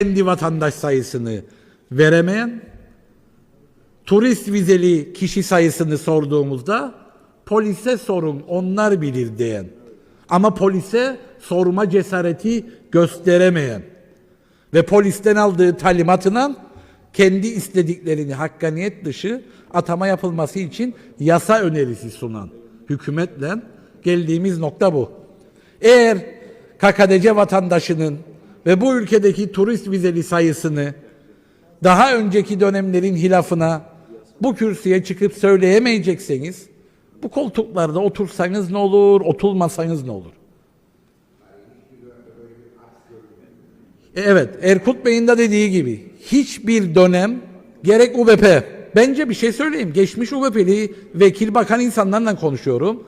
kendi vatandaş sayısını veremeyen, turist vizeli kişi sayısını sorduğumuzda polise sorun onlar bilir diyen ama polise sorma cesareti gösteremeyen ve polisten aldığı talimatına kendi istediklerini hakkaniyet dışı atama yapılması için yasa önerisi sunan hükümetle geldiğimiz nokta bu. Eğer KKDC vatandaşının ve bu ülkedeki turist vizeli sayısını daha önceki dönemlerin hilafına bu kürsüye çıkıp söyleyemeyecekseniz bu koltuklarda otursanız ne olur, oturmasanız ne olur? E, Evet, Erkut Bey'in de dediği gibi hiçbir dönem gerek UBP, bence bir şey söyleyeyim. Geçmiş UBP'li vekil bakan insanlarla konuşuyorum.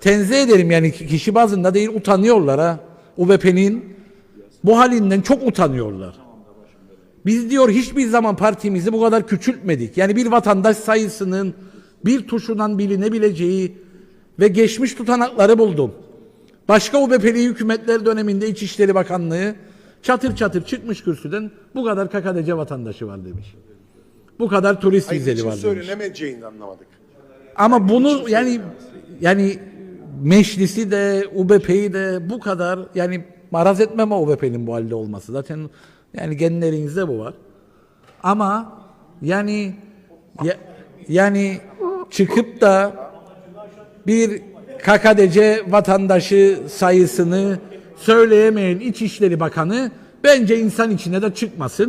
Tenzih ederim yani kişi bazında değil utanıyorlar ha. UBP'nin bu halinden çok utanıyorlar. Biz diyor hiçbir zaman partimizi bu kadar küçültmedik. Yani bir vatandaş sayısının bir tuşundan bilinebileceği ve geçmiş tutanakları buldum. Başka UBP'li hükümetler döneminde İçişleri Bakanlığı çatır çatır çıkmış kürsüden bu kadar KKDC vatandaşı var demiş. Bu kadar turist Hayır, vizeli için var demiş. söylenemeyeceğini anlamadık. Ama bunu yani yani meclisi de UBP'yi de bu kadar yani maraz etmem o UBP'nin bu halde olması. Zaten yani genlerinizde bu var. Ama yani ya- yani çıkıp da bir KKDC vatandaşı sayısını söyleyemeyen İçişleri Bakanı bence insan içine de çıkmasın.